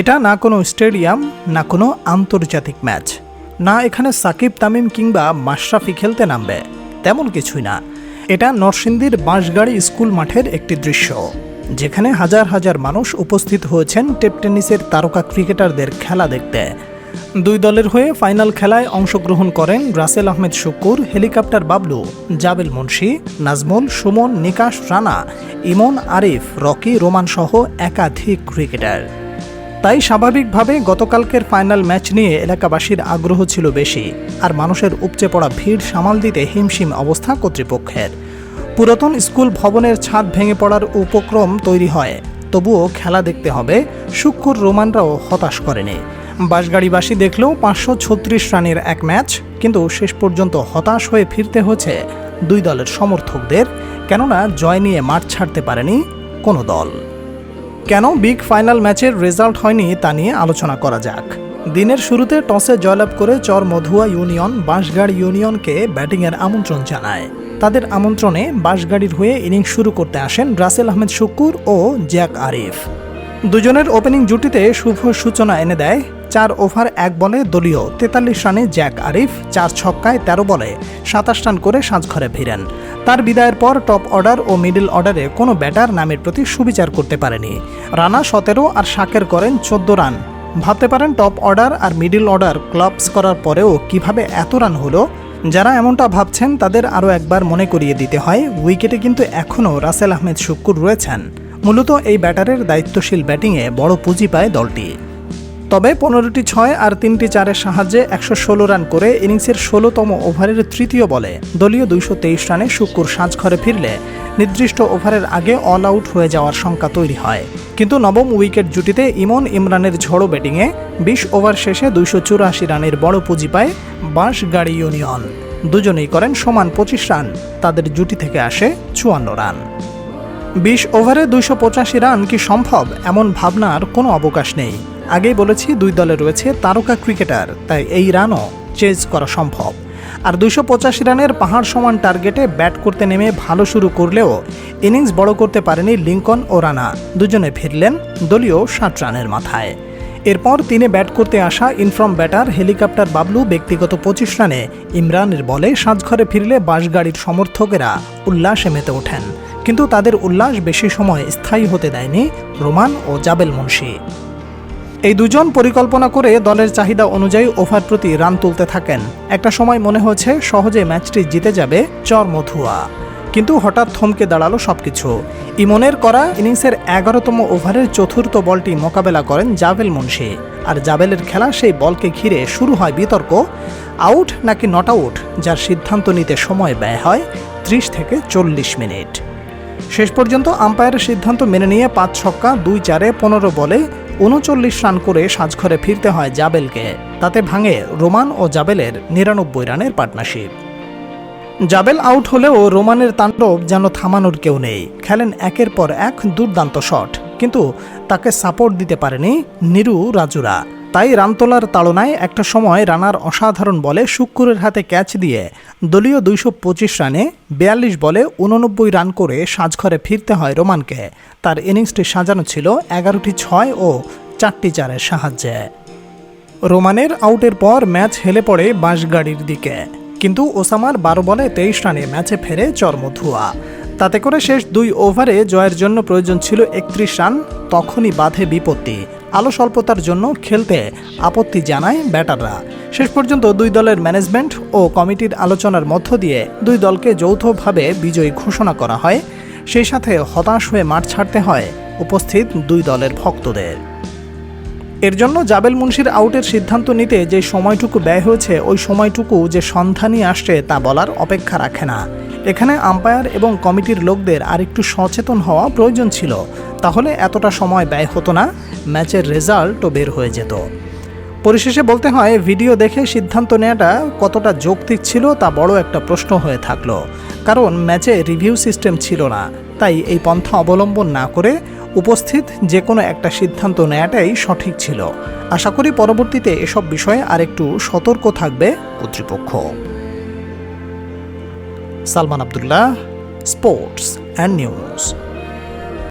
এটা না কোনো স্টেডিয়াম, না কোনো আন্তর্জাতিক ম্যাচ। না এখানে সাকিব, তামিম কিংবা মাশরাফি খেলতে নামবে। তেমন কিছুই না। এটা নরসিংদীর বাঁশগাড়ি স্কুল মাঠের একটি দৃশ্য, যেখানে হাজার হাজার মানুষ উপস্থিত হয়েছেন টেপ টেনিসের তারকা ক্রিকেটারদের খেলা দেখতে। দুই দলের হয়ে ফাইনাল খেলায় অংশগ্রহণ করেন রাসেল আহমেদ শুকুর, হেলিকপ্টার বাবলু, জাবেল মুন্সি, নাজমুল, সুমন, নিকাশ রানা, ইমন আরিফ, রকি রোমান সহ একাধিক ক্রিকেটার। তাই স্বাভাবিকভাবে গতকালকের ফাইনাল ম্যাচ নিয়ে এলাকাবাসীর আগ্রহ ছিল বেশি, আর মানুষের উপচে পড়া ভিড় সামাল দিতে হিমশিম অবস্থা কর্তৃপক্ষের। পুরাতন স্কুল ভবনের ছাদ ভেঙে পড়ার উপক্রম তৈরি হয়, তবুও খেলা দেখতে হবে শুক্কুর রোমানরাও হতাশ করেনি। বাসগাড়িবাসী দেখলেও পাঁচশো ছত্রিশ রানের এক ম্যাচ, কিন্তু শেষ পর্যন্ত হতাশ হয়ে ফিরতে হয়েছে দুই দলের সমর্থকদের, কেননা জয় নিয়ে মাঠ ছাড়তে পারেনি কোনো দল। কেন বিগ ফাইনাল ম্যাচের রেজাল্ট হয়নি তা নিয়ে আলোচনা করা যাক। দিনের শুরুতে টসে জয়লাভ করে চর মধুয়া ইউনিয়ন, বাঁশগাড় ইউনিয়নকে ব্যাটিংয়ের আমন্ত্রণ জানায়। তাদের আমন্ত্রণে বাঁশগাড়ির হয়ে ইনিংস শুরু করতে আসেন রাসেল আহমেদ শুকুর ও জ্যাক আরিফ। দুজনের ওপেনিং জুটিতে শুভ সূচনা এনে দেয়, চার ওভার এক বলে দলীয় তেতাল্লিশ রানে জ্যাক আরিফ, চার ছক্কায় তেরো বলে সাতাশ রান করে সাজঘরে ফিরেন। তার বিদায়ের পর টপ অর্ডার ও মিডল অর্ডারে কোনো ব্যাটার নামের প্রতি সুবিচার করতে পারেনি। রানা সতেরো আর শাকের করেন চোদ্দ রান। ভাবতে পারেন টপ অর্ডার আর মিডল অর্ডার ক্লাবস করার পরেও কীভাবে এত রান হলো? যারা এমনটা ভাবছেন, তাদের আরও একবার মনে করিয়ে দিতে হয় উইকেটে কিন্তু এখনও রাসেল আহমেদ শুক্কুর রয়েছেন। মূলত এই ব্যাটারের দায়িত্বশীল ব্যাটিংয়ে বড় পুঁজি পায় দলটি। তবে পনেরোটি ছয় আর তিনটি চারের সাহায্যে একশো ষোলো রান করে ইনিংসের ষোলোতম ওভারের তৃতীয় বলে। দলীয় দুইশো তেইশ রানে শুক্কুর সাজঘরে ফিরলে নির্দিষ্ট ওভারের আগে অল আউট হয়ে যাওয়ার শঙ্কা তৈরি হয়। কিন্তু নবম উইকেট জুটিতে ইমন ইমরানের ঝড়ো ব্যাটিংয়ে বিশ ওভার শেষে দুইশো চুরাশি রানের বড় পুঁজি পায় বাঁশগাড়ি ইউনিয়ন। দুজনেই করেন সমান পঁচিশ রান, তাদের জুটি থেকে আসে চুয়ান্ন রান। বিশ ওভারে দুইশো পঁচাশি রান কি সম্ভব? এমন ভাবনার কোনো অবকাশ নেই। আগেই বলেছি দুই দলে রয়েছে তারকা ক্রিকেটার, তাই এই রানও চেজ করা সম্ভব। আর দুইশো পঁচাশি রানের পাহাড় সমান টার্গেটে ব্যাট করতে নেমে ভালো শুরু করলেও ইনিংস বড় করতে পারেনি লিঙ্কন ও রানা। দুজনে ফিরলেন দলীয় ষাট রানের মাথায়। এরপর তিনি ব্যাট করতে আসা ইনফ্রম ব্যাটার হেলিকপ্টার বাবলু ব্যক্তিগত পঁচিশ রানে ইমরানের বলে সাজঘরে ফিরলে বাসগাড়ির সমর্থকেরা উল্লাসে মেতে ওঠেন। কিন্তু তাদের উল্লাস বেশি সময় স্থায়ী হতে দেয়নি রোমান ও জাবেল মুন্সি। এই দুজন পরিকল্পনা করে দলের চাহিদা অনুযায়ী ওভার প্রতি রান তুলতে থাকেন। একটা সময় মনে হয়েছে সহজে ম্যাচটি জিতে যাবে চর মধুয়া। কিন্তু হঠাৎ থমকে দাঁড়াল সবকিছু। ইমনের করা ইনিংসের এগারোতম ওভারের চতুর্থ বলটি মোকাবেলা করেন জাবেল মুন্সি। আর জাবেলের খেলা সেই বলকে ঘিরে শুরু হয় বিতর্ক। আউট নাকি নট আউট, যার সিদ্ধান্ত নিতে সময় ব্যয় হয় ত্রিশ থেকে চল্লিশ মিনিট। শেষ পর্যন্ত আম্পায়ারের সিদ্ধান্ত মেনে নিয়ে পাঁচ ছক্কা, দুই চারে পনেরো বলে উনচল্লিশ রান করে সাজঘরে ফিরতে হয় জাবেলকে। তাতে ভাঙে রোমান ও জাবেলের নিরানব্বই রানের পার্টনারশিপ। জাবেল আউট হলেও রোমানের তাণ্ডব যেন থামানোর কেউ নেই। খেলেন একের পর এক দুর্দান্ত শট। কিন্তু তাকে সাপোর্ট দিতে পারেনি নিরু রাজুরা। তাই রান তোলার তাড়নায় একটা সময় রানার অসাধারণ বলে শুক্কুরের হাতে ক্যাচ দিয়ে দলীয় দুইশো পঁচিশ রানে বিয়াল্লিশ বলে উননব্বই রান করে সাজঘরে ফিরতে হয় রোমানকে। তার ইনিংসটি সাজানো ছিল এগারোটি ছয় ও চারটি চারের সাহায্যে। রোমানের আউটের পর ম্যাচ হেলে পড়ে বাঁশগাড়ির দিকে। কিন্তু ওসামার বারো বলে তেইশ রানে ম্যাচে ফেরে চর্মধুয়া। তাতে করে শেষ দুই ওভারে জয়ের জন্য প্রয়োজন ছিল একত্রিশ রান, তখনই বাধে বিপত্তি। আলো স্বল্পতার জন্য খেলতে আপত্তি জানায় ব্যাটাররা। শেষ পর্যন্ত দুই দলের ম্যানেজমেন্ট ও কমিটির আলোচনার মধ্য দিয়ে দুই দলকে যৌথভাবে বিজয়ী ঘোষণা করা হয়। সেই সাথে হতাশ হয়ে মাঠ ছাড়তে হয় উপস্থিত দুই দলের ভক্তদের। এর জন্য জাবেল মুন্সির আউটের সিদ্ধান্ত নিতে যে সময়টুকু ব্যয় হয়েছে, ওই সময়টুকু যে সন্ধানই আসছে তা বলার অপেক্ষা রাখে না। এখানে আম্পায়ার এবং কমিটির লোকদের আরেকটু সচেতন হওয়া প্রয়োজন ছিল। তাহলে এতটা সময় ব্যয় হতো না, ম্যাচের রেজাল্টও বের হয়ে যেত। পরিশেষে বলতে হয়, ভিডিও দেখে সিদ্ধান্ত নেওয়াটা কতটা যৌক্তিক ছিল তা বড় একটা প্রশ্ন হয়ে থাকল। কারণ ম্যাচে রিভিউ সিস্টেম ছিল না, তাই এই পন্থা অবলম্বন না করে উপস্থিত যে কোনো একটা সিদ্ধান্ত নেওয়াটাই সঠিক ছিল। আশা করি পরবর্তীতে এসব বিষয়ে আরেকটু সতর্ক থাকবে কর্তৃপক্ষ। Salman Abdullah sports and news